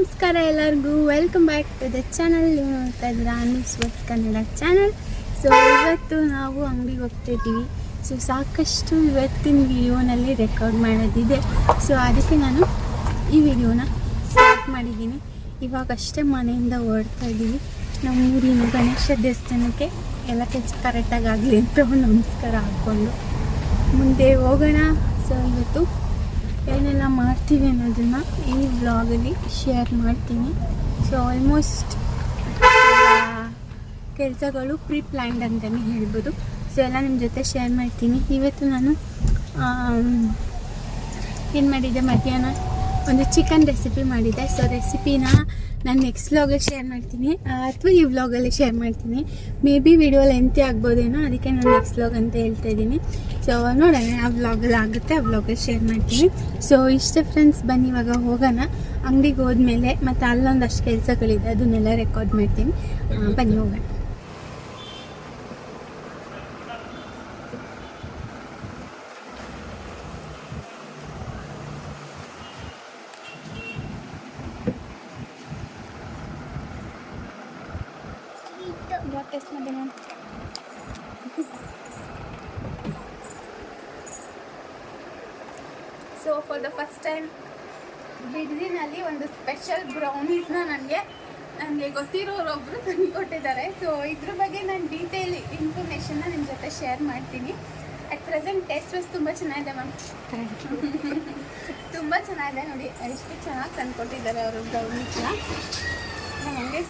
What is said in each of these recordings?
ನಮಸ್ಕಾರ ಎಲ್ಲರಿಗೂ. Welcome back to the channel ನೀವು ನೋಡ್ತಾ ಇದ್ದೀರಾ Anu's with Kannada channel so ಇವತ್ತು ನಾವು ಅಂಗಡಿಗೆ ಹೋಗ್ತಿದ್ದೀವಿ ಸೊ ಸಾಕಷ್ಟು ಇವತ್ತಿನ ವಿಡಿಯೋನಲ್ಲಿ ರೆಕಾರ್ಡ್ ಮಾಡೋದಿದೆ. ಸೊ ಅದಕ್ಕೆ ನಾನು ಈ ವಿಡಿಯೋನ ಸ್ಟಾರ್ಟ್ ಮಾಡಿದ್ದೀನಿ. ಇವಾಗಷ್ಟೇ ಮನೆಯಿಂದ ಓಡ್ತಾ ಇದ್ದೀವಿ. ನಮ್ಮ ಊರಿನ ಗಣೇಶ ದೇವಸ್ಥಾನಕ್ಕೆ ಎಲ್ಲ ಕೆಲಸ ಕರೆಕ್ಟಾಗಿ ಆಗಲಿ ಅಂತ ನಮಸ್ಕಾರ ಹಾಕ್ಕೊಂಡು. ಮುಂದೆ ಹೋಗೋಣ. ಸೊ ಇವತ್ತು ಏನೆಲ್ಲ ಮಾಡ್ತೀವಿ ಅನ್ನೋದನ್ನು ಈ ವ್ಲಾಗಲ್ಲಿ ಶೇರ್ ಮಾಡ್ತೀನಿ. ಸೊ ಆಲ್ಮೋಸ್ಟ್ ಕೆಲಸಗಳು ಪ್ರೀ ಪ್ಲ್ಯಾಂಡ್ ಅಂತಲೇ ಹೇಳ್ಬೋದು. ಸೊ ಎಲ್ಲ ನಿಮ್ಮ ಜೊತೆ ಶೇರ್ ಮಾಡ್ತೀನಿ. ಇವತ್ತು ನಾನು ಏನು ಮಾಡಿದ್ದೆ? ಮಧ್ಯಾಹ್ನ ಒಂದು ಚಿಕನ್ ರೆಸಿಪಿ ಮಾಡಿದ್ದೆ. ಸೊ ರೆಸಿಪಿನ ನಾನು ನೆಕ್ಸ್ಟ್ ವ್ಲಾಗಲ್ಲಿ ಶೇರ್ ಮಾಡ್ತೀನಿ. ಅಥವಾ ಈ ವ್ಲಾಗಲ್ಲಿ ಶೇರ್ ಮಾಡ್ತೀನಿ. ಮೇ ಬಿ ವಿಡಿಯೋ ಲೆಂತಿ ಆಗ್ಬೋದೇನೋ, ಅದಕ್ಕೆ ನಾನು ನೆಕ್ಸ್ಟ್ ವ್ಲಾಗ್ ಅಂತ ಹೇಳ್ತಾ ಇದ್ದೀನಿ. ಸೊ ನೋಡೋಣ, ಆ ವ್ಲಾಗಲ್ಲಿ ಆಗುತ್ತೆ, ಆ ವ್ಲಾಗಲ್ಲಿ ಶೇರ್ ಮಾಡ್ತೀನಿ. ಸೊ ಇಷ್ಟೇ ಫ್ರೆಂಡ್ಸ್ ಬನ್ನಿ, ಇವಾಗ ಹೋಗೋಣ. ಅಂಗಡಿಗೆ ಹೋದ್ಮೇಲೆ ಮತ್ತು ಅಲ್ಲೊಂದಷ್ಟು ಕೆಲಸಗಳಿದೆ, ಅದನ್ನೆಲ್ಲ ರೆಕಾರ್ಡ್ ಮಾಡ್ತೀನಿ. ಬನ್ನಿ, ಹೋಗೋಣ. ಟೆಸ್ಟ್ ಮಾಡಿ ನಾನು so far the first time ಬಿಡ್ದಿನಲ್ಲಿ ಒಂದು ಸ್ಪೆಷಲ್ ಬ್ರೌನೀಸ್ನ ನನಗೆ ನನಗೆ ಗೊತ್ತಿರೋರೊಬ್ಬರು ತಂದು ಕೊಟ್ಟಿದ್ದಾರೆ. ಸೊ ಇದ್ರ ಬಗ್ಗೆ ನಾನು ಡೀಟೇಲ್ ಇನ್ಫಾರ್ಮೇಷನ್ನ ನಿಮ್ಮ ಜೊತೆ ಶೇರ್ ಮಾಡ್ತೀನಿ. ಅಟ್ ಪ್ರೆಸೆಂಟ್ ಟೇಸ್ಟ್ ವೈಸ್ ತುಂಬ ಚೆನ್ನಾಗಿದೆ ಮ್ಯಾಮ್ ತುಂಬ ಚೆನ್ನಾಗಿದೆ ನೋಡಿ. ಎಷ್ಟು ಚೆನ್ನಾಗಿ ತಂದು ಕೊಟ್ಟಿದ್ದಾರೆ ಅವರು ಬ್ರೌನೀಸ್ನ ನನಗೆ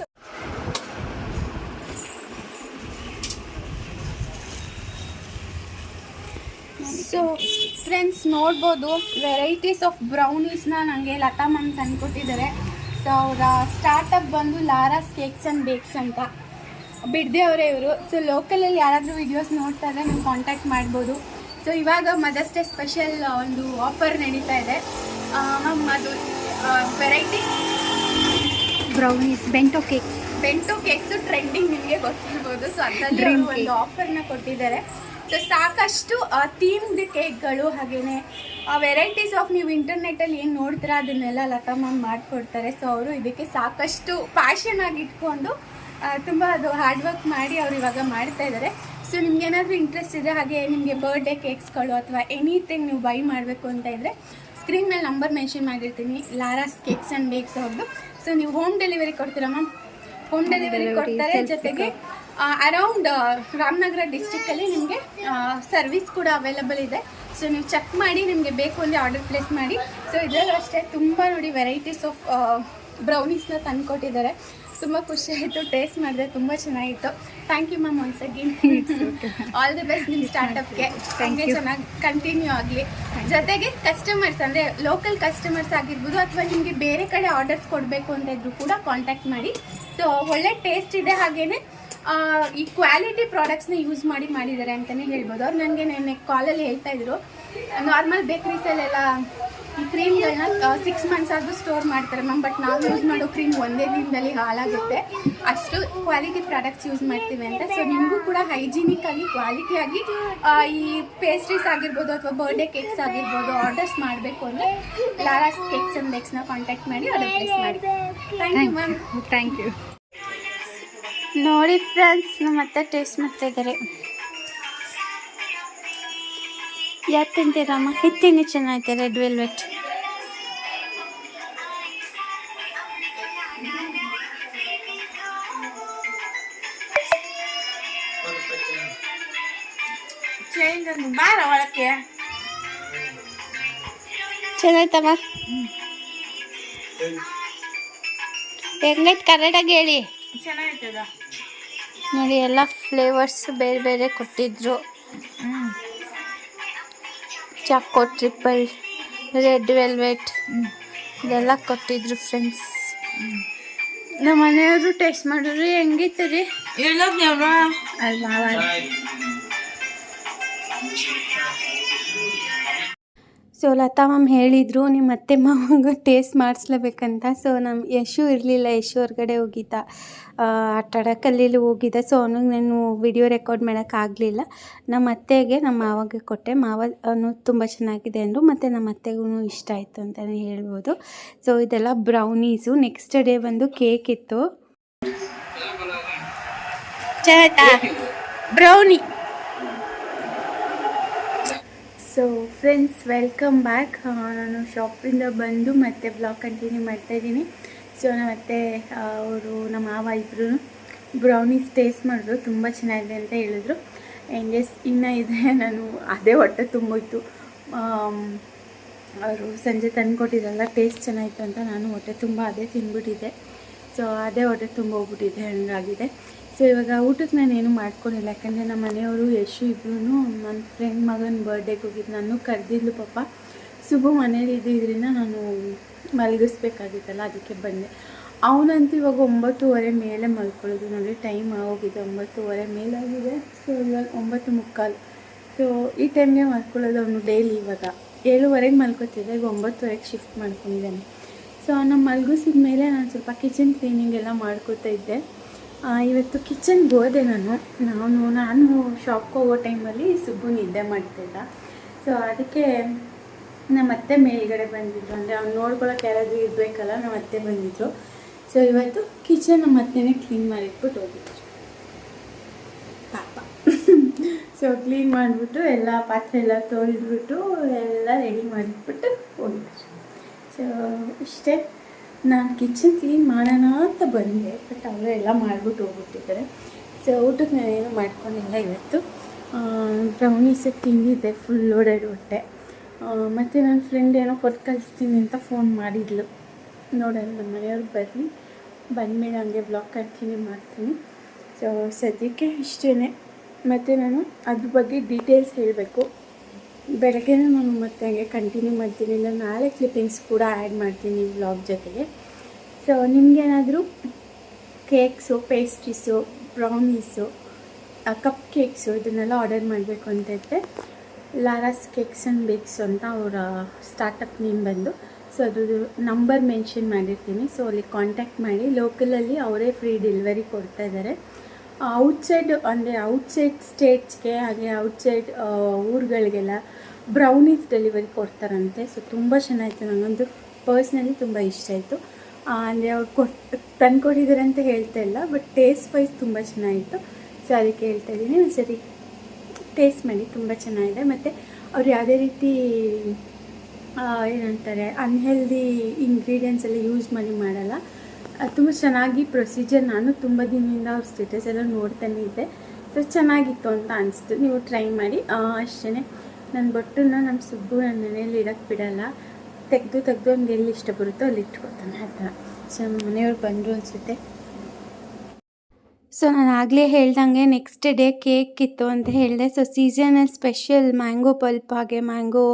ಸೊ ಫ್ರೆಂಡ್ಸ್ ನೋಡ್ಬೋದು ವೆರೈಟೀಸ್ ಆಫ್ ಬ್ರೌನೀಸ್ನ ನನಗೆ ಲತಾ ಮ್ಯಾಮ್ ತಂದ್ಕೊಟ್ಟಿದ್ದಾರೆ. ಸೊ ಅವರ ಸ್ಟಾರ್ಟಪ್ ಬಂದು ಲಾರಾಸ್ ಕೇಕ್ಸ್ ಆ್ಯಂಡ್ ಬೇಕ್ಸ್ ಅಂತ. ಬಿಡದೆ ಅವರೇ ಇವರು. ಸೊ ಲೋಕಲಲ್ಲಿ ಯಾರಾದರೂ ವೀಡಿಯೋಸ್ ನೋಡ್ತಾ ಇದ್ದರೆ ನೀವು ಕಾಂಟ್ಯಾಕ್ಟ್ ಮಾಡ್ಬೋದು. ಸೊ ಇವಾಗ ಮದರ್ಸ್ ಡೇ ಸ್ಪೆಷಲ್ ಒಂದು ಆಫರ್ ನಡೀತಾ ಇದೆ. ಮ್ಯಾಮ್ ಅದು variety brownies bento cakes bento cakes trending ನಿಮಗೆ ಗೊತ್ತಿರ್ಬೋದು. ಸೊ ಅದರಲ್ಲಿ ಒಂದು ಆಫರ್ನ ಕೊಟ್ಟಿದ್ದಾರೆ. ಸೊ ಸಾಕಷ್ಟು ಥೀಮ್ಡ್ ಕೇಕ್ಗಳು ಹಾಗೆಯೇ ವೆರೈಟೀಸ್ ಆಫ್ ನೀವು ಇಂಟರ್ನೆಟ್ಟಲ್ಲಿ ಏನು ನೋಡ್ತೀರಾ ಅದನ್ನೆಲ್ಲ ಲತಾ ಮ್ಯಾಮ್ ಮಾಡಿಕೊಡ್ತಾರೆ. ಸೊ ಅವರು ಇದಕ್ಕೆ ಸಾಕಷ್ಟು ಪ್ಯಾಷನ್ ಆಗಿ ಇಟ್ಕೊಂಡು ತುಂಬ ಅದು ಹಾರ್ಡ್ ವರ್ಕ್ ಮಾಡಿ ಅವ್ರು ಇವಾಗ ಮಾಡ್ತಾ ಇದ್ದಾರೆ. ಸೊ ನಿಮ್ಗೆ ಏನಾದರೂ ಇಂಟ್ರೆಸ್ಟ್ ಇದೆ ಹಾಗೆ ನಿಮಗೆ ಬರ್ಡೇ ಕೇಕ್ಸ್ಗಳು ಅಥವಾ ಎನಿಥಿಂಗ್ ನೀವು ಬೈ ಮಾಡಬೇಕು ಅಂತ ಇದ್ದರೆ ಸ್ಕ್ರೀನ್ ಮೇಲೆ ನಂಬರ್ ಮೆನ್ಷನ್ ಮಾಡಿರ್ತೀನಿ. ಲಾರಾಸ್ ಕೇಕ್ಸ್ ಆ್ಯಂಡ್ ಬೇಕ್ಸ್ ಅವ್ರದ್ದು ಸೊ ನೀವು ಹೋಮ್ ಡೆಲಿವರಿ ಕೊಡ್ತೀರಾ ಮ್ಯಾಮ್? ಹೋಮ್ ಡೆಲಿವರಿ ಕೊಡ್ತಾರೆ ಜೊತೆಗೆ ಅರೌಂಡ್ ರಾಮನಗರ ಡಿಸ್ಟಿಕ್ಕಲ್ಲಿ ನಿಮಗೆ ಸರ್ವಿಸ್ ಕೂಡ ಅವೈಲಬಲ್ ಇದೆ. ಸೊ ನೀವು ಚೆಕ್ ಮಾಡಿ ನಿಮಗೆ ಬೇಕು ಅಂದರೆ ಆರ್ಡರ್ ಪ್ಲೇಸ್ ಮಾಡಿ. ಸೊ ಇದರಲ್ಲೂ ಅಷ್ಟೇ ತುಂಬ ನೋಡಿ ವೆರೈಟೀಸ್ ಆಫ್ ಬ್ರೌನೀಸ್ನ ತಂದುಕೊಟ್ಟಿದ್ದಾರೆ ತುಂಬ ಖುಷಿ ಆಯಿತು ಟೇಸ್ಟ್ ಮಾಡಿದೆ ತುಂಬ ಚೆನ್ನಾಗಿತ್ತು. Thank you ma'am once again all the best ನಿಮ್ಮ ಸ್ಟಾರ್ಟಪ್ಗೆ ಹಂಗೆ. ಚೆನ್ನಾಗಿ ಕಂಟಿನ್ಯೂ ಆಗಲಿ. ಜೊತೆಗೆ ಕಸ್ಟಮರ್ಸ್ ಅಂದರೆ ಲೋಕಲ್ ಕಸ್ಟಮರ್ಸ್ ಆಗಿರ್ಬೋದು ಅಥವಾ ನಿಮಗೆ ಬೇರೆ ಕಡೆ ಆರ್ಡರ್ಸ್ ಕೊಡಬೇಕು ಅಂತ ಇದ್ರು ಕೂಡ ಕಾಂಟ್ಯಾಕ್ಟ್ ಮಾಡಿ. ಸೊ ಒಳ್ಳೆ ಟೇಸ್ಟ್ ಇದೆ ಹಾಗೇನೆ. ಆ, ಈ ಕ್ವಾಲಿಟಿ ಪ್ರಾಡಕ್ಟ್ಸ್ನ ಯೂಸ್ ಮಾಡಿ ಮಾಡಿದ್ದಾರೆ ಅಂತಲೇ ಹೇಳ್ಬೋದು. ಅವ್ರು ನನಗೆ ನೆನ್ನೆ ಕಾಲಲ್ಲಿ ಹೇಳ್ತಾ ಇದ್ರು. ನಾರ್ಮಲ್ ಬೇಕ್ರೀಸಲ್ಲೆಲ್ಲ ಈ ಕ್ರೀಮ್ಗಳನ್ನ ಸಿಕ್ಸ್ ಮಂತ್ಸ್ ಆದರೂ ಸ್ಟೋರ್ ಮಾಡ್ತಾರೆ ಮ್ಯಾಮ್ ಬಟ್ ನಾವು ಯೂಸ್ ಮಾಡೋ ಕ್ರೀಮ್ ಒಂದೇ ದಿನದಲ್ಲಿ ಹಾಳಾಗುತ್ತೆ. ಅಷ್ಟು ಕ್ವಾಲಿಟಿ ಪ್ರಾಡಕ್ಟ್ಸ್ ಯೂಸ್ ಮಾಡ್ತೀವಿ ಅಂತ. ಸೊ ನಿಮಗೂ ಕೂಡ ಹೈಜಿನಿಕ್ ಆಗಿ ಕ್ವಾಲಿಟಿ ಆಗಿ ಆ, ಈ ಪೇಸ್ಟ್ರೀಸ್ ಆಗಿರ್ಬೋದು ಅಥವಾ ಬರ್ಡೇ ಕೇಕ್ಸ್ ಆಗಿರ್ಬೋದು ಆರ್ಡರ್ಸ್ ಮಾಡಬೇಕು ಅಂದರೆ ಲಾರಾಸ್ ಕೇಕ್ಸ್ ಅಂಡ್ ಬೇಕ್ಸ್ನ ಕಾಂಟ್ಯಾಕ್ಟ್ ಮಾಡಿ ಆರ್ಡರ್ ಪ್ಲೇಸ್ ಮಾಡಿ. Thank you ma'am thank you ನೋಡಿ ಫ್ರೆಂಡ್ಸ್ ನಮ್ಮ ಮತ್ತೆ ಟೇಸ್ಟ್ ಮಾಡ್ತಾ ಇದ್ದಾರೆ ಯಾಕೆ ತಿಂತೀರಮ್ಮ? ಹಿತ್ತೀನಿ ಚೆನ್ನಾಗಿದೆ ರೆಡ್ ವೆಲ್ವೆಟ್. ಬಾರ ಒಳಕ್ಕೆ. ಚೆನ್ನಾಯ್ತಮ್ಮ? ಹೆಂಗೈತೆ? ಕರೆಕ್ಟಾಗಿ ಹೇಳಿ. ಚೆನ್ನಾಗಿರ್ತದ ನೋಡಿ ಎಲ್ಲ ಫ್ಲೇವರ್ಸ್ ಬೇರೆ ಬೇರೆ ಕೊಟ್ಟಿದ್ರು. ಚಾಕೋ ಟ್ರಿಪಲ್ ರೆಡ್ ವೆಲ್ವೆಟ್ ಇದೆಲ್ಲ ಕೊಟ್ಟಿದ್ರು ಫ್ರೆಂಡ್ಸ್ ನಮ್ಮ ಮನೆಯವರು ಟೇಸ್ಟ್ ಮಾಡಿದ್ರು ಹೆಂಗಿತ್ತು ರೀ? ಅಲ್ಲ ನೀವು ಅಲ್ವಾ ಸೊ ಲತಾ ಮ್ಯಾಮ್ ಹೇಳಿದರು, ನಿಮ್ಮ ಅತ್ತೆ ಮಾವಂಗೆ ಟೇಸ್ಟ್ ಮಾಡಿಸ್ಲೇಬೇಕಂತ. ಸೊ ನಮ್ಮ ಯಶು ಇರಲಿಲ್ಲ, ಯಶು ಹೊರಗಡೆ ಹೋಗಿದ್ದ. ಆಟ ಹೋಗಿದ್ದ. ಸೊ ಅವನಿಗೆ ನಾನು ವಿಡಿಯೋ ರೆಕಾರ್ಡ್ ಮಾಡೋಕ್ಕಾಗಲಿಲ್ಲ ನಮ್ಮ ಅತ್ತೆಗೆ ನಮ್ಮ ಮಾವಾಗ ಕೊಟ್ಟೆ. ಮಾವ, ಅವನು ತುಂಬ ಚೆನ್ನಾಗಿದೆ ಅಂದರು, ಮತ್ತು ನಮ್ಮ ಅತ್ತೆಗೂ ಇಷ್ಟ ಆಯಿತು ಅಂತಲೇ ಹೇಳ್ಬೋದು. ಸೊ ಇದೆಲ್ಲ ಬ್ರೌನೀಸು ನೆಕ್ಸ್ಟ್ ಡೇ ಬಂದು ಕೇಕ್ ಇತ್ತು. Brownie so friends welcome back ನಾನು ಶಾಪಿಂದ ಬಂದು ಮತ್ತೆ ಬ್ಲಾಗ್ ಕಂಟಿನ್ಯೂ ಮಾಡ್ತಾ ಇದ್ದೀನಿ. ಸೊ ಮತ್ತೆ ಅವರು, ನಮ್ಮ ಮಾವ ಇಬ್ಬರು ಬ್ರೌನೀಸ್ ಟೇಸ್ಟ್ ಮಾಡಿದ್ರು. ತುಂಬ ಚೆನ್ನಾಗಿದೆ ಅಂತ ಹೇಳಿದ್ರು. ಆ್ಯಂಡ್ ಎಸ್ ಇನ್ನೂ ಇದೆ. ನಾನು ಅದೇ ಹೊಟ್ಟೆ ತುಂಬೋಯ್ತು ಅವರು ಸಂಜೆ ತಂದು ಕೊಟ್ಟಿದ್ದಲ್ಲ ಟೇಸ್ಟ್ ಚೆನ್ನಾಗಿತ್ತು ಅಂತ ನಾನು ಹೊಟ್ಟೆ ತುಂಬ ಅದೇ ತಿಂದ್ಬಿಟ್ಟಿದ್ದೆ. ಸೊ ಅದೇ ಹೊಟ್ಟೆ ತುಂಬ ಹೋಗ್ಬಿಟ್ಟಿದೆ, ಹಂಗಾಗಿದೆ. ಸೊ ಇವಾಗ ಊಟಕ್ಕೆ ನಾನು ಏನು ಮಾಡ್ಕೊಂಡಿಲ್ಲ ಯಾಕಂದರೆ ನಮ್ಮ ಮನೆಯವರು ಯಶು ಇಬ್ಬರೂ ನನ್ನ ಫ್ರೆಂಡ್ ಮಗನ ಬರ್ಡೇಗೆ ಹೋಗಿದ್ದು ನಾನು ಕರೆದಿದ್ಲು ಪಾಪ. ಶುಭ ಮನೇಲಿ ಇದ್ದಿದ್ದರಿಂದ ನಾನು ಮಲಗಿಸ್ಬೇಕಾಗಿತ್ತಲ್ಲ, ಅದಕ್ಕೆ ಬಂದೆ. ಅವನಂತೂ ಇವಾಗ ಒಂಬತ್ತುವರೆ ಮೇಲೆ ಮಲ್ಕೊಳ್ಳೋದು. ನೋಡಿ ಟೈಮ್ ಆಗೋಗಿದೆ. ಒಂಬತ್ತುವರೆ ಮೇಲಾಗಿದೆ. ಸೊ ಇವಾಗ ಒಂಬತ್ತು ಮುಕ್ಕಾಲು. ಸೊ ಈ ಟೈಮ್ಗೆ ಮಲ್ಕೊಳ್ಳೋದು ಅವನು ಡೈಲಿ ಇವಾಗ. ಏಳುವರೆಗೆ ಮಲ್ಕೋತಿದ್ದೆ. ಈಗ ಒಂಬತ್ತುವರೆಗೆ ಶಿಫ್ಟ್ ಮಾಡ್ಕೊಂಡಿದ್ದಾನೆ. ಸೊ ಅವನ ಮಲಗಿಸಿದ ಮೇಲೆ ನಾನು ಸ್ವಲ್ಪ ಕಿಚನ್ ಕ್ಲೀನಿಂಗ್ ಎಲ್ಲ ಮಾಡ್ಕೋತಾ ಇದ್ದೆ. ಇವತ್ತು ಕಿಚನ್ಗೆ ಹೋದೆ ನಾನು. ನಾನು ನಾನು ಶಾಪ್ಗೆ ಹೋಗೋ ಟೈಮಲ್ಲಿ ಸುಬ್ಬು ನಿದ್ದೆ ಮಾಡ್ತಿದ್ದ. ಸೊ ಅದಕ್ಕೆ ನಮ್ಮ ಅತ್ತೆ ಮೇಲ್ಗಡೆ ಬಂದಿದ್ರು. ಅಂದರೆ ಅವ್ನು ನೋಡ್ಕೊಳಕ್ಕೆ ಯಾರಾದರೂ ಇರಬೇಕಲ್ಲ, ನಮ್ಮ ಅತ್ತೆ ಬಂದಿದ್ರು. ಸೊ ಇವತ್ತು ಕಿಚನ್ ನಮ್ಮ ಅತ್ತೆನೇ ಕ್ಲೀನ್ ಮಾಡಿಟ್ಬಿಟ್ಟು ಹೋಗಿದ್ರು ಪಾಪ. ಸೊ ಕ್ಲೀನ್ ಮಾಡಿಬಿಟ್ಟು ಎಲ್ಲ ಪಾತ್ರೆ ಎಲ್ಲ ತೊಳೆದ್ಬಿಟ್ಟು ಎಲ್ಲ ರೆಡಿ ಮಾಡಿಟ್ಬಿಟ್ಟು ಹೋಗಿದ್ರು ಸೊ ಇಷ್ಟೇ. ನಾನು ಕಿಚನ್ ಕ್ಲೀನ್ ಮಾಡೋಣ ಅಂತ ಬಂದೆ ಬಟ್ ಅವರು ಎಲ್ಲ ಮಾಡಿಬಿಟ್ಟು ಹೋಗ್ಬಿಟ್ಟಿದ್ದಾರೆ. ಸೊ ಊಟಕ್ಕೆ ನಾನೇನು ಮಾಡ್ಕೊಂಡಿಲ್ಲ ಇವತ್ತು. ಬ್ರೌನೀಸೆ ತಿಂದಿದ್ದೆ ಫುಲ್ ಲೋಡೆಡ್ ಹೊಟ್ಟೆ. ಮತ್ತು ನನ್ನ ಫ್ರೆಂಡ್ ಏನೋ ಕೊಟ್ಟು ಕಳಿಸ್ತೀನಿ ಅಂತ ಫೋನ್ ಮಾಡಿದ್ಲು. ನೋಡೋಣ ನಮ್ಮ ಮನೆಯವ್ರು ಬರಲಿ ಬಂದಮೇಲೆ ಹಂಗೆ ಬ್ಲಾಕ್ ಕಂಟಿನ್ಯೂ ಮಾಡ್ತೀನಿ. ಸೊ ಸದ್ಯಕ್ಕೆ ಇಷ್ಟೇ ಮತ್ತು ನಾನು ಅದ್ರ ಬಗ್ಗೆ ಡೀಟೇಲ್ಸ್ ಹೇಳಬೇಕು. ಬೆಳಗ್ಗೆ ನಾನು ಮತ್ತೆ ಹಂಗೆ ಕಂಟಿನ್ಯೂ ಮಾಡ್ತೀನಿ. ಇಲ್ಲ ನಾಳೆ ಕ್ಲಿಪ್ಪಿಂಗ್ಸ್ ಕೂಡ ಆ್ಯಡ್ ಮಾಡ್ತೀನಿ ವ್ಲಾಗ್ ಜೊತೆಗೆ. ಸೊ ನಿಮಗೇನಾದರೂ cakes pastries brownies cup cakes ಇದನ್ನೆಲ್ಲ ಆರ್ಡರ್ ಮಾಡಬೇಕು ಅಂತ ಇದ್ದರೆ ಲಾರಾಸ್ ಕೇಕ್ಸ್ ಆ್ಯಂಡ್ ಬೇಕ್ಸ್ ಅಂತ ಅವರ ಸ್ಟಾರ್ಟಪ್ ನೇಮ್ ಬಂದು. ಸೊ ಅದ್ರದ್ದು ನಂಬರ್ ಮೆನ್ಷನ್ ಮಾಡಿರ್ತೀನಿ. ಸೊ ಅಲ್ಲಿ ಕಾಂಟ್ಯಾಕ್ಟ್ ಮಾಡಿ ಲೋಕಲಲ್ಲಿ ಅವರೇ ಫ್ರೀ ಡೆಲಿವರಿ ಕೊಡ್ತಾ ಇದ್ದಾರೆ. ಔಟ್ಸೈಡ್ ಅಂದರೆ ಔಟ್ಸೈಡ್ ಸ್ಟೇಟ್ಸ್ಗೆ ಹಾಗೆ ಔಟ್ಸೈಡ್ ಊರುಗಳಿಗೆಲ್ಲ ಬ್ರೌನೀಸ್ ಡೆಲಿವರಿ ಕೊಡ್ತಾರಂತೆ. ಸೊ ತುಂಬ ಚೆನ್ನಾಗಿತ್ತು ನನಗಂತೂ ಪರ್ಸ್ನಲಿ ತುಂಬ ಇಷ್ಟ ಆಯಿತು. ಅಂದರೆ ಅವ್ರು ಕೊಟ್ಟು ತಂದು ಕೊಟ್ಟಿದ್ದಾರೆ ಅಂತ ಹೇಳ್ತಾ ಇಲ್ಲ ಬಟ್ ಟೇಸ್ಟ್ ವೈಸ್ ತುಂಬ ಚೆನ್ನಾಗಿತ್ತು. ಸೊ ಅದಕ್ಕೆ ಹೇಳ್ತಾ ಇದ್ದೀನಿ. ಒಂದು ಸರಿ ಟೇಸ್ಟ್ ಮಾಡಿ, ತುಂಬ ಚೆನ್ನಾಗಿದೆ. ಮತ್ತು ಅವ್ರು ಯಾವುದೇ ರೀತಿ ಏನಂತಾರೆ ಅನ್ಹೆಲ್ದಿ ಇಂಗ್ರೀಡಿಯೆಂಟ್ಸ್ ಎಲ್ಲ ಯೂಸ್ ಮಾಡಿ ಮಾಡಲ್ಲ. ತುಂಬ ಚೆನ್ನಾಗಿ ಪ್ರೊಸೀಜರ್ ನಾನು ತುಂಬ ದಿನದಿಂದ ಅವ್ರ ಸ್ಟೇಟಸ್ ಎಲ್ಲ ನೋಡ್ತಾನೆ ಇದ್ದೆ. ಸೊ ಚೆನ್ನಾಗಿತ್ತು ಅಂತ ಅನಿಸ್ತು. ನೀವು ಟ್ರೈ ಮಾಡಿ. ಅಷ್ಟೇ ನನ್ನ ಬೊಟ್ಟನ್ನ ನಮ್ಮ ಸುಬ್ಬು ನನ್ನ ಮನೇಲಿ ಇಡೋಕ್ಕೆ ಬಿಡಲ್ಲ. ತೆಗೆದು ತೆಗೆದು ಅವ್ನಿಗೆ ಎಲ್ಲಿ ಇಷ್ಟ ಬರುತ್ತೋ ಅಲ್ಲಿ ಇಟ್ಕೊತಾನೆ ಆ ಥರ. ಸೊ ನಮ್ಮ ಮನೆಯವ್ರು ಬಂದರು ಅನಿಸುತ್ತೆ. ಸೊ ನಾನು ಆಗಲೇ ಹೇಳ್ದಂಗೆ ನೆಕ್ಸ್ಟ್ ಡೇ ಕೇಕ್ ಇತ್ತು ಅಂತ ಹೇಳಿದೆ. So seasonal special mango pulp ಹಾಗೆ mango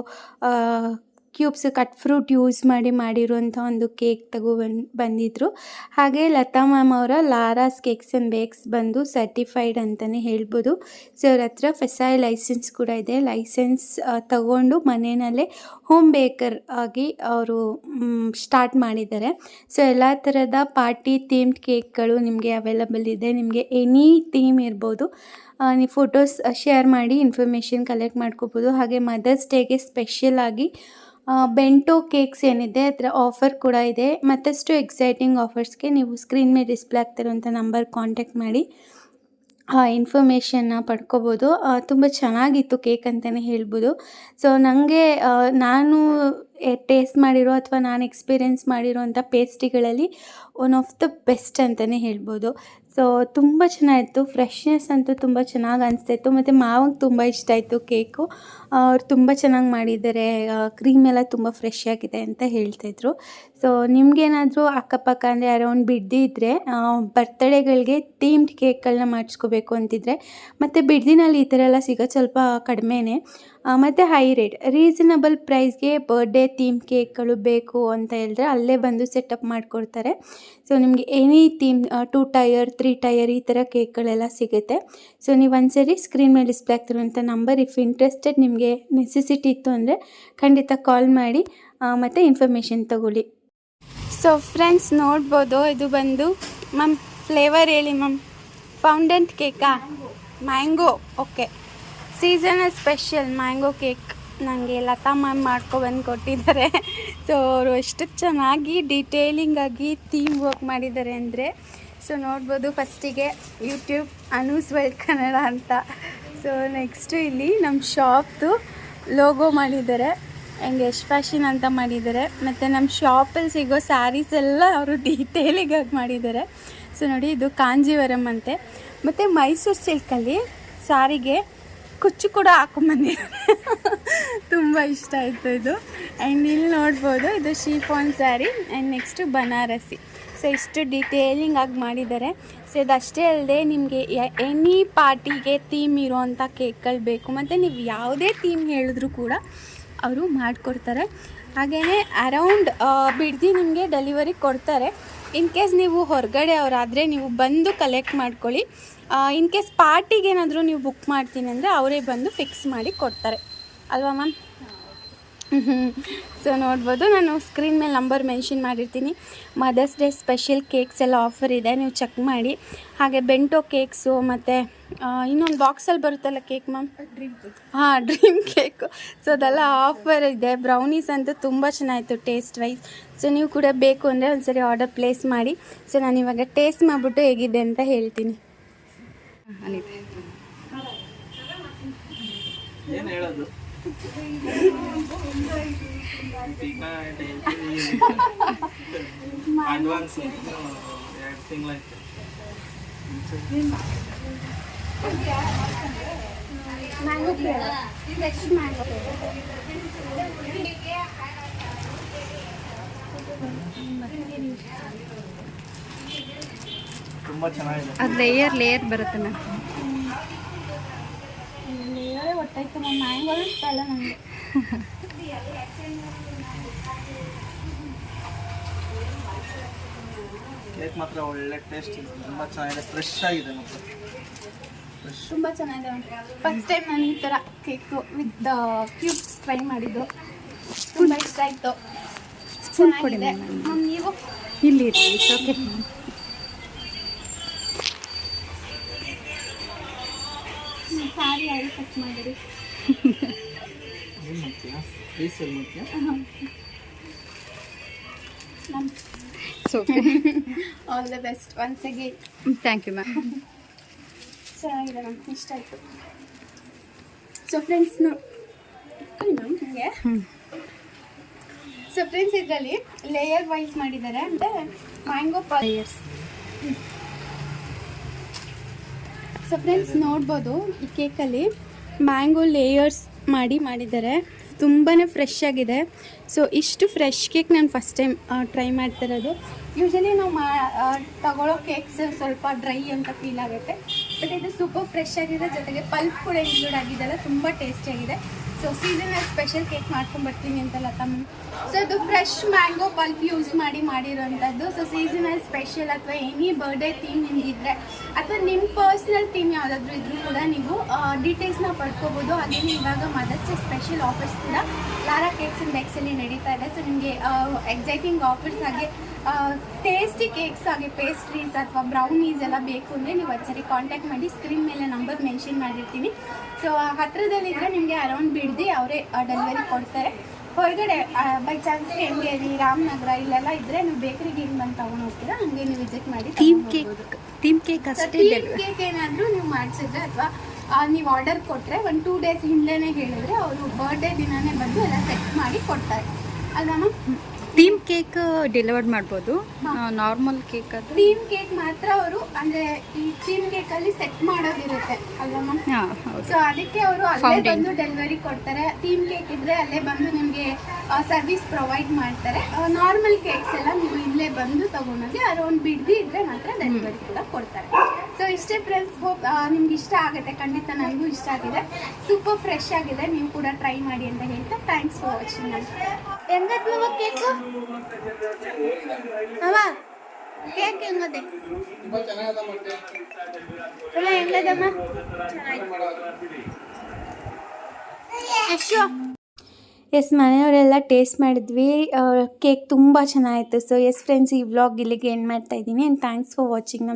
cubes cut fruit use ಮಾಡಿ ಮಾಡಿರುವಂಥ ಒಂದು ಕೇಕ್ ತಗೋ ಬಂದಿದ್ರು. ಹಾಗೆ ಲತಾ ಮ್ಯಾಮ್ ಅವರ ಲಾರಾಸ್ ಕೇಕ್ಸ್ ಆ್ಯಂಡ್ ಬೇಕ್ಸ್ ಬಂದು ಸರ್ಟಿಫೈಡ್ ಅಂತಲೇ ಹೇಳ್ಬೋದು. ಸೊ ಅವ್ರ ಹತ್ರ ಫೆಸಾಯಿ ಲೈಸೆನ್ಸ್ ಕೂಡ ಇದೆ. ಲೈಸೆನ್ಸ್ ತಗೊಂಡು ಮನೆಯಲ್ಲೇ ಹೋಮ್ ಬೇಕರ್ ಆಗಿ ಅವರು ಸ್ಟಾರ್ಟ್ ಮಾಡಿದ್ದಾರೆ. ಸೊ ಎಲ್ಲ ಥರದ ಪಾರ್ಟಿ ಥೀಮ್ಡ್ ಕೇಕ್ಗಳು ನಿಮಗೆ ಅವೈಲಬಲ್ ಇದೆ. ನಿಮಗೆ ಎನಿ ಥೀಮ್ ಇರ್ಬೋದು. ನೀವು ಫೋಟೋಸ್ ಶೇರ್ ಮಾಡಿ ಇನ್ಫಾರ್ಮೇಷನ್ ಕಲೆಕ್ಟ್ ಮಾಡ್ಕೋಬೋದು. ಹಾಗೆ ಮದರ್ಸ್ ಡೇಗೆ ಸ್ಪೆಷಲ್ ಆಗಿ ಬೆಂಟೋ ಕೇಕ್ಸ್ ಏನಿದೆ, ಅದರ ಆಫರ್ ಕೂಡ ಇದೆ. ಮತ್ತಷ್ಟು ಎಕ್ಸೈಟಿಂಗ್ ಆಫರ್ಸ್ಗೆ ನೀವು ಸ್ಕ್ರೀನ್ ಮೇಲೆ ಡಿಸ್ಪ್ಲೇ ಆಗ್ತಿರೋಂಥ ನಂಬರ್ ಕಾಂಟ್ಯಾಕ್ಟ್ ಮಾಡಿ. ಆ ಇನ್ಫಾರ್ಮೇಷನ್ನ ಪಡ್ಕೋಬೋದು. ತುಂಬ ಚೆನ್ನಾಗಿತ್ತು ಕೇಕ್ ಅಂತಲೇ ಹೇಳ್ಬೋದು. ಸೊ ನನಗೆ ನಾನು ಟೇಸ್ಟ್ ಮಾಡಿರೋ ಅಥವಾ ನಾನು ಎಕ್ಸ್ಪೀರಿಯೆನ್ಸ್ ಮಾಡಿರೋಂಥ ಪೇಸ್ಟ್ರಿಗಳಲ್ಲಿ ಒನ್ ಆಫ್ ದ ಬೆಸ್ಟ್ ಅಂತಲೇ ಹೇಳ್ಬೋದು. ಸೊ ತುಂಬ ಚೆನ್ನಾಗಿತ್ತು. ಫ್ರೆಶ್ನೆಸ್ ಅಂತೂ ತುಂಬ ಚೆನ್ನಾಗಿ ಅನಿಸ್ತಾಯಿತ್ತು ಮತ್ತು ಮಾವಂಗೆ ತುಂಬ ಇಷ್ಟ ಆಯಿತು ಕೇಕು. ಅವ್ರು ತುಂಬ ಚೆನ್ನಾಗಿ ಮಾಡಿದ್ದಾರೆ. ಕ್ರೀಮ್ ಎಲ್ಲ ತುಂಬ ಫ್ರೆಶ್ ಆಗಿದೆ ಅಂತ ಹೇಳ್ತಾಯಿದ್ರು ಸೊ ನಿಮಗೇನಾದರೂ ಅಕ್ಕಪಕ್ಕ ಅಂದರೆ ಅರೌಂಡ್ ಬಿಡ್ದಿ ಇದ್ದರೆ ಬರ್ತಡೇಗಳಿಗೆ ಥೀಮ್ಡ್ ಕೇಕ್ಗಳನ್ನ ಮಾಡಿಸ್ಕೋಬೇಕು ಅಂತಿದ್ರೆ, ಮತ್ತು ಬಿಡ್ದಿನಲ್ಲಿ ಈ ಥರ ಎಲ್ಲ ಸಿಗೋದು ಸ್ವಲ್ಪ ಕಡಿಮೆನೇ. ಮತ್ತು ಹೈ ರೇಟ್ ರೀಸನಬಲ್ ಪ್ರೈಸ್ಗೆ ಬರ್ಡೇ ಥೀಮ್ ಕೇಕ್ಗಳು ಬೇಕು ಅಂತ ಹೇಳಿದ್ರೆ ಅಲ್ಲೇ ಬಂದು ಸೆಟಪ್ ಮಾಡಿಕೊಡ್ತಾರೆ. ಸೊ ನಿಮಗೆ any theme two tier three tier ಈ ಥರ ಕೇಕ್ಗಳೆಲ್ಲ ಸಿಗುತ್ತೆ. ಸೊ ನೀವು ಒಂದ್ಸರಿ ಸ್ಕ್ರೀನ್ ಮೇಲೆ ಡಿಸ್ಪ್ಲೇ ಆಗ್ತಿರುವಂಥ ನಂಬರ್ ಇಫ್ ಇಂಟ್ರೆಸ್ಟೆಡ್ ನಿಮಗೆ ನೆಸೆಸಿಟಿ ಇತ್ತು ಅಂದರೆ ಖಂಡಿತ ಕಾಲ್ ಮಾಡಿ ಮತ್ತು ಇನ್ಫಾರ್ಮೇಷನ್ ತಗೊಳ್ಳಿ. ಸೊ ಫ್ರೆಂಡ್ಸ್ ನೋಡ್ಬೋದು, ಇದು ಬಂದು ಮ್ಯಾಮ್ ಫ್ಲೇವರ್ ಹೇಳಿ ma'am fondant ಕೇಕಾ mango okay seasonal special mango cake ನನಗೆ ಲತಾ ಮ್ಯಾಮ್ ಮಾಡ್ಕೊಬಂದು ಕೊಟ್ಟಿದ್ದಾರೆ. ಸೊ ಅವರು ಎಷ್ಟು ಚೆನ್ನಾಗಿ ಡೀಟೇಲಿಂಗ್ ಆಗಿ ಥೀಮ್ ವರ್ಕ್ ಮಾಡಿದ್ದಾರೆ ಅಂದರೆ ಸೊ ನೋಡ್ಬೋದು ಫಸ್ಟಿಗೆ ಯೂಟ್ಯೂಬ್ ಅನೂಸ್ ವರ್ಲ್ಡ್ ಕನ್ನಡ ಅಂತ. ಸೊ ನೆಕ್ಸ್ಟು ಇಲ್ಲಿ ನಮ್ಮ ಶಾಪ್ದು ಲೋಗೋ ಮಾಡಿದ್ದಾರೆ. ಹೆಂಗೆ ಎಷ್ಟು ಫ್ಯಾಷನ್ ಅಂತ ಮಾಡಿದ್ದಾರೆ. ಮತ್ತು ನಮ್ಮ ಶಾಪಲ್ಲಿ ಸಿಗೋ ಸ್ಯಾರೀಸ್ ಎಲ್ಲ ಅವರು ಡೀಟೇಲಿಗಾಗಿ ಮಾಡಿದ್ದಾರೆ. ಸೊ ನೋಡಿ ಇದು ಕಾಂಜೀವರಂ ಅಂತೆ. ಮತ್ತು ಮೈಸೂರು ಸಿಲ್ಕಲ್ಲಿ ಸಾರಿಗೆ ಕುಚ್ಚು ಕೂಡ ಹಾಕೊಂಬಂದಿದ್ದಾರೆ ತುಂಬ ಇಷ್ಟ ಆಯಿತು ಇದು. ಆ್ಯಂಡ್ ಇಲ್ಲಿ ನೋಡ್ಬೋದು, ಇದು chiffon sari and next Banarasi. So ಇಷ್ಟು ಡಿಟೇಲಿಂಗ್ ಆಗಿ ಮಾಡಿದ್ದಾರೆ. ಸೊ ಇದಷ್ಟೇ ಅಲ್ಲದೆ ನಿಮಗೆ ಎನಿ ಪಾರ್ಟಿಗೆ ಥೀಮ್ ಇರೋವಂಥ ಕೇಕ್ಗಳು ಬೇಕು. ಮತ್ತು ನೀವು ಯಾವುದೇ ಥೀಮ್ ಹೇಳಿದ್ರು ಕೂಡ ಅವರು ಮಾಡಿಕೊಡ್ತಾರೆ. ಹಾಗೆಯೇ ಅರೌಂಡ್ ಬಿಡ್ದಿ ನಿಮಗೆ ಡೆಲಿವರಿ ಕೊಡ್ತಾರೆ. ಇನ್ ಕೇಸ್ ನೀವು ಹೊರಗಡೆ ಅವರಾದರೆ ನೀವು ಬಂದು ಕಲೆಕ್ಟ್ ಮಾಡ್ಕೊಳ್ಳಿ. ಇನ್ ಕೇಸ್ ಪಾರ್ಟಿಗೆ ಏನಾದರೂ ನೀವು ಬುಕ್ ಮಾಡ್ತೀನಿ ಅಂದರೆ ಅವರೇ ಬಂದು ಫಿಕ್ಸ್ ಮಾಡಿ ಕೊಡ್ತಾರೆ. ಅಲ್ವಾ ಮ್ಯಾಮ್ ಸೊ ನೋಡ್ಬೋದು. ನಾನು ಸ್ಕ್ರೀನ್ ಮೇಲೆ ನಂಬರ್ ಮೆನ್ಷನ್ ಮಾಡಿರ್ತೀನಿ. ಮದರ್ಸ್ ಡೇ ಸ್ಪೆಷಲ್ ಕೇಕ್ಸ್ ಎಲ್ಲ ಆಫರ್ ಇದೆ. ನೀವು ಚೆಕ್ ಮಾಡಿ. ಹಾಗೆ ಬೆಂಟೋ ಕೇಕ್ಸು ಮತ್ತು ಇನ್ನೊಂದು ಬಾಕ್ಸಲ್ಲಿ ಬರುತ್ತಲ್ಲ ಕೇಕ್ ಮ್ಯಾಮ್ ಹಾಂ ಡ್ರೀಮ್ ಕೇಕು ಸೊ ಅದೆಲ್ಲ ಆಫರ್ ಇದೆ. ಬ್ರೌನೀಸ್ ಅಂತೂ ತುಂಬ ಚೆನ್ನಾಗಿತ್ತು ಟೇಸ್ಟ್ ವೈಸ್ ಸೊ ನೀವು ಕೂಡ ಬೇಕು ಅಂದರೆ ಒಂದ್ಸರಿ ಆರ್ಡರ್ ಪ್ಲೇಸ್ ಮಾಡಿ. ಸೊ ನಾನು ಇವಾಗ ಟೇಸ್ಟ್ ಮಾಡಿಬಿಟ್ಟು ಹೇಗಿದೆ ಅಂತ ಹೇಳ್ತೀನಿ. ಏನು ಹೇಳೋದು ಅಡ್ವಾನ್ಸ್ ಎರಡು ತಿಂಗಳಾಯ್ತು ಮ್ಯಾಂಗೋ ಫ್ಲೇವರ್ ಫ್ರೆಶ್ ಮ್ಯಾಂಗೋ ತುಂಬ ಚೆನ್ನಾಗಿದೆ. ಅದು ಲೇಯರ್ ಲೇಯರ್ ಬರುತ್ತೆ ಮ್ಯಾಮ್ ಲೇಯರೇ ಹೊಟ್ಟೈತು ಮ್ಯಾಂಗೋ ಇಷ್ಟ ಅಲ್ಲ ನನಗೆ ಕೇಕ್ ಮಾತ್ರ ಒಳ್ಳೆ ಟೇಸ್ಟ್ ಇದೆ. ತುಂಬ ಚೆನ್ನಾಗಿದೆ. ಫ್ರೆಶ್ ಆಗಿದೆ ಮತ್ತು ತುಂಬ ಚೆನ್ನಾಗಿದೆ ಫಸ್ಟ್ ಟೈಮ್ ನಾನು ಈ ಥರ ಕೇಕು ವಿತ್ ಕ್ಯೂಬ್ಸ್ ಟ್ರೈ ಮಾಡಿದ್ದು. ತುಂಬ ಇಷ್ಟ ಆಯಿತು. ಚೆನ್ನಾಗಿದೆ. ಮ್ಯಾಮ್ ನೀವು? ಇಲ್ಲಿ ಓಕೆ ಯಾರು ಕಟ್ ಮಾಡಿರಿ. Okay all the best once again thank you ma'am ಚೆನ್ನಾಗಿದೆ ಮ್ಯಾಮ್ ಇಷ್ಟ ಆಯಿತು. ಸೊ ಫ್ರೆಂಡ್ಸ್ ನೋ ಮ್ಯಾಮ್ ಹಾಗೆ? ಸೊ ಫ್ರೆಂಡ್ಸ್ ಇದರಲ್ಲಿ ಲೇಯರ್ ವೈಸ್ ಮಾಡಿದ್ದಾರೆ. ಅಂದರೆ ಮ್ಯಾಂಗೋ ಲೇಯರ್ಸ್ ಸೊ ಫ್ರೆಂಡ್ಸ್ ನೋಡ್ಬೋದು ಈ ಕೇಕಲ್ಲಿ ಮ್ಯಾಂಗೋ ಲೇಯರ್ಸ್ ಮಾಡಿ ಮಾಡಿದ್ದಾರೆ. ತುಂಬಾ ಫ್ರೆಶ್ ಆಗಿದೆ. ಸೊ ಇಷ್ಟು ಫ್ರೆಶ್ ಕೇಕ್ ನಾನು ಫಸ್ಟ್ ಟೈಮ್ ಟ್ರೈ ಮಾಡ್ತಿರೋದು. ಯೂಶಲಿ ನಾವು ಮಾ ತಗೊಳ್ಳೋ ಕೇಕ್ಸ್ ಸ್ವಲ್ಪ ಡ್ರೈ ಅಂತ ಫೀಲ್ ಆಗುತ್ತೆ. ಬಟ್ ಇದು ಸೂಪರ್ ಫ್ರೆಶ್ ಆಗಿದೆ. ಜೊತೆಗೆ ಪಲ್ಪ್ ಕೂಡ ಇನ್ಕ್ಲೂಡ್ ಆಗಿದೆಲ್ಲ ತುಂಬ ಟೇಸ್ಟಿಯಾಗಿದೆ ಸೊ ಸೀಸನ್ ಸ್ಪೆಷಲ್ ಕೇಕ್ ಮಾಡ್ಕೊಂಡ್ಬರ್ತೀನಿ ಲತಾ ಮ್ಯಾಮ್ ಸೊ ಅದು ಫ್ರೆಶ್ ಮ್ಯಾಂಗೋ ಪಲ್ಪ್ ಯೂಸ್ ಮಾಡಿ ಮಾಡಿರೋಂಥದ್ದು. ಸೊ ಸೀಸನಲ್ ಸ್ಪೆಷಲ್ ಅಥವಾ ಎನಿ ಬರ್ಡೇ ಥೀಮ್ ನಿಮಗಿದ್ರೆ ಅಥವಾ ನಿಮ್ಮ ಪರ್ಸ್ನಲ್ ಥೀಮ್ ಯಾವುದಾದ್ರು ಇದ್ರೂ ಕೂಡ ನೀವು ಡೀಟೇಲ್ಸ್ನ ಪಡ್ಕೋಬೋದು. ಹಾಗೆಯೇ ಇವಾಗ ಮದರ್ಸ್ ಸ್ಪೆಷಲ್ ಆಫರ್ಸ್ ಕೂಡ ಲಾರಾ ಕೇಕ್ಸ್ ಅಂಡ್ ಎಕ್ಸಲ್ಲಿ ನಡೀತಾ ಇದೆ. ಸೊ ನಿಮಗೆ ಎಕ್ಸೈಟಿಂಗ್ ಆಫರ್ಸ್ ಹಾಗೆ ಟೇಸ್ಟಿ ಕೇಕ್ಸ್ ಹಾಗೆ ಪೇಸ್ಟ್ರೀಸ್ ಅಥವಾ ಬ್ರೌನೀಸ್ ಎಲ್ಲ ಬೇಕು ಅಂದರೆ ನೀವು ಒಂದ್ಸರಿ ಕಾಂಟ್ಯಾಕ್ಟ್ ಮಾಡಿ ಸ್ಕ್ರೀನ್ ಮೇಲೆ ನಂಬರ್ ಮೆನ್ಷನ್ ಮಾಡಿರ್ತೀನಿ. ಸೊ ಹತ್ರದಲ್ಲಿದ್ದರೆ ನಿಮಗೆ ಅರೌಂಡ್ ಬಿಡ್ದು ಅವರೇ ಡೆಲಿವರಿ ಕೊಡ್ತಾರೆ. ಹೊರಗಡೆ ಬೈ ಚಾನ್ಸ್ ಹೆಂಗೇರಿ ರಾಮನಗರ ಇಲ್ಲೆಲ್ಲ ಇದ್ರೆ ನೀವು ಬೇಕರಿಗೆ ಹಿಂಗೆ ಬಂದು ತಗೊಂಡು ಹೋಗ್ತೀರಾ? ಹಂಗೆ ನೀವು ವಿಸಿಟ್ ಮಾಡಿ ಥೀಮ್ ಕೇಕ್. ಥೀಮ್ ಕೇಕ್ ಅಷ್ಟೇ ಟೀಮ್ ಕೇಕ್ ಏನಾದರೂ ನೀವು ಮಾಡಿಸಿದ್ರೆ ಅಥವಾ ನೀವು ಆರ್ಡರ್ ಕೊಟ್ಟರೆ ಒಂದು ಟೂ ಡೇಸ್ ಹಿಂದೆನೇ ಹೇಳಿದ್ರೆ ಅವರು ಬರ್ಡೇ ದಿನಾನೇ ಬಂದು ಎಲ್ಲ ಸೆಟ್ ಮಾಡಿ ಕೊಡ್ತಾರೆ. ಅಲ್ವಾ ಮ್ಯಾಮ್ ಥೀಮ್ ಕೇಕ್ ಡೆಲಿವರ್ಡ್ ಮಾಡ್ಬೋದು. ನಾರ್ಮಲ್ ಕೇಕ್ ಅದು ಥೀಮ್ ಕೇಕ್ ಮಾತ್ರ ಅವರು ಅಂದ್ರೆ ಈ ಥೀಮ್ ಕೇಕ್ ಅಲ್ಲಿ ಸೆಟ್ ಮಾಡೋದಿರುತ್ತೆ ಅಲ್ವಾ ಸೊ ಅದಕ್ಕೆ ಅವರು ಅಲ್ಲೇ ಬಂದು ಡೆಲಿವರಿ ಕೊಡ್ತಾರೆ. ಥೀಮ್ ಕೇಕ್ ಇದ್ರೆ ಅಲ್ಲೇ ಬಂದು ನಿಮಗೆ ಸರ್ವಿಸ್ ಪ್ರೊವೈಡ್ ಮಾಡ್ತಾರೆ. ನಾರ್ಮಲ್ ಕೇಕ್ಸ್ ಎಲ್ಲ ನೀವು ಇಲ್ಲೇ ಬಂದು ತಗೊಂಡೋಗಿ ಅರೌಂಡ್ ಬಿಡ್ದಿ ಇದ್ರೆ ಮಾತ್ರ ಡೆಲಿವರಿ ಕೂಡ ಕೊಡ್ತಾರೆ. ಸೊ ಇಷ್ಟೇ ಫ್ರೆಂಡ್ಸ್ ಹೋಪ್ ನಿಮ್ಗೆ ಇಷ್ಟ ಆಗುತ್ತೆ. ಖಂಡಿತ ನನಗೂ ಇಷ್ಟ ಆಗಿದೆ. ಸೂಪರ್ ಫ್ರೆಶ್ ಆಗಿದೆ. ನೀವು ಕೂಡ ಟ್ರೈ ಮಾಡಿ ಅಂತ ಹೇಳ್ತಾ ಥ್ಯಾಂಕ್ಸ್ ಫಾರ್ ವಾಚಿಂಗ್ ಹೆಂಗತ್ ಕೇಕು? ಅವ ಕೇಕ್ ಹೆಂಗದೆ? ಹೆಂಗದಮ್ಮ? ಅಶೋ ಎಸ್ ಮನೆಯವರೆಲ್ಲ ಟೇಸ್ಟ್ ಮಾಡಿದ್ವಿ. ಕೇಕ್ ತುಂಬ ಚೆನ್ನಾಗಿತ್ತು. ಸೊ ಎಸ್ ಫ್ರೆಂಡ್ಸ್ ಈ ವ್ಲಾಗ್ ಇಲ್ಲಿಗೆ ಎಂಡ್ ಮಾಡ್ತಾಯಿದ್ದೀನಿ ಆ್ಯಂಡ್ ಥ್ಯಾಂಕ್ಸ್ ಫಾರ್ ವಾಚಿಂಗ್ ನಮ್ಮ